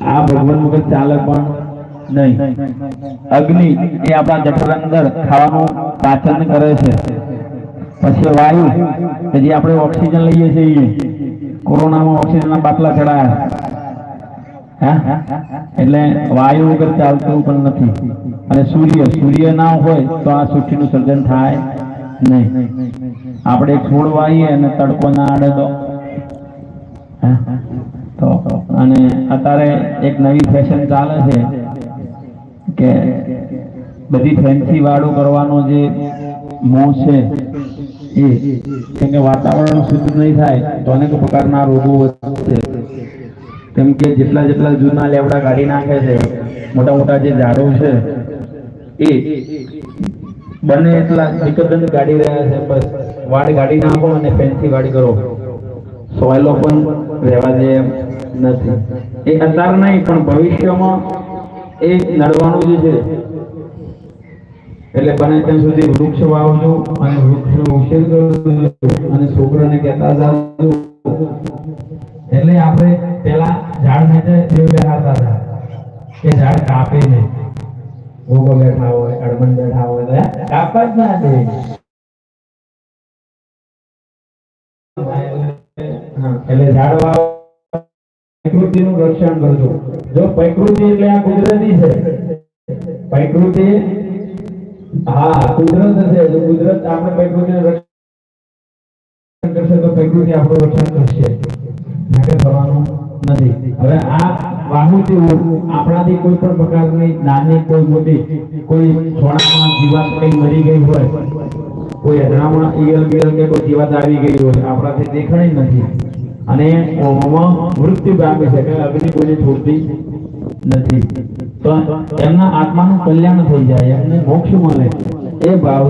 આ ભગવાન વગર ચાલે પણ નહીં. અગ્નિ એ આપણા જઠર અંદર ખાવાનું પાચન કરે છે. પછી વાયુ, કે જે આપણે ઓક્સિજન લઈએ છીએ, કોરોનામાં ઓક્સિજનના બાટલા ચડાયા. એટલે વાયુ વગર ચાલતું પણ નથી. અને સૂર્ય સૂર્ય ના હોય તો આ સૃષ્ટિનું સર્જન થાય નહીં. આપણે છોડ વાવીએ અને તડકો ના આડે તો હા? તો અને અત્યારે એક નવી ફેશન ચાલે છે કે બધી ફેન્સી વાળું કરવાનો જે મોહ છે એ, કેમ કે વાતાવરણ શુદ્ધ નહીં થાય, તો અનેક પ્રકારના રોગો વધશે કેમ કે જેટલા જેટલા જૂના લેવડા કાઢી નાખે છે, મોટા મોટા જે ઝાડો છે, એ બને એટલા નિકટન કાઢી રહ્યા છે, બસ વાડ કાઢી નાખો અને ફેન્સી વાડી કરો. સોયલો પણ રહેવા દે નથી. એ અત્યારે નહીં, પણ ભવિષ્યમાં એ નડવાનું જે છે, એટલે બને ત્યાં સુધી વૃક્ષ વાવજો અને વૃક્ષનો ઉછેર કરજો અને છોકરાને કહેતા જાજો. એટલે આપણે પેલા ઝાડ નીચે દેવ બેહાડતા હતા કે ઝાડ કાપે નહીં. ભોગો બેઠા હોય, અડમણ બેઠા હોય કાપા જ ના એટલે ઝાડ વાવો પ્રકૃતિનું રક્ષણ કરજો. જો પ્રકૃતિ એટલે આ કુદરતી છે, પ્રકૃતિ, હા, કુદરત છે. જો કુદરત આપણે પ્રકૃતિનું રક્ષણ કરશે તો પ્રકૃતિ આપણું રક્ષણ કરશે. માટે થવાનું નથી. હવે આ વાહુતિ આપણાથી કોઈ પણ પ્રકારની નાની, કોઈ મોટી, કોઈ સોનામાં જીવાત કઈ મરી ગઈ હોય, કોઈ અજણામાં ઈયલ બિયળ કે કોઈ જીવાત આવી ગઈ હોય, આપણાથી દેખાણી નથી. અને ઓમાં મૃત્યુ પામી છે કે અગ્નિ કોઈને છોડતી નથી. તો એમના આત્માનું કલ્યાણ થઈ જાય, એમને મોક્ષ મળે. એ ભાવ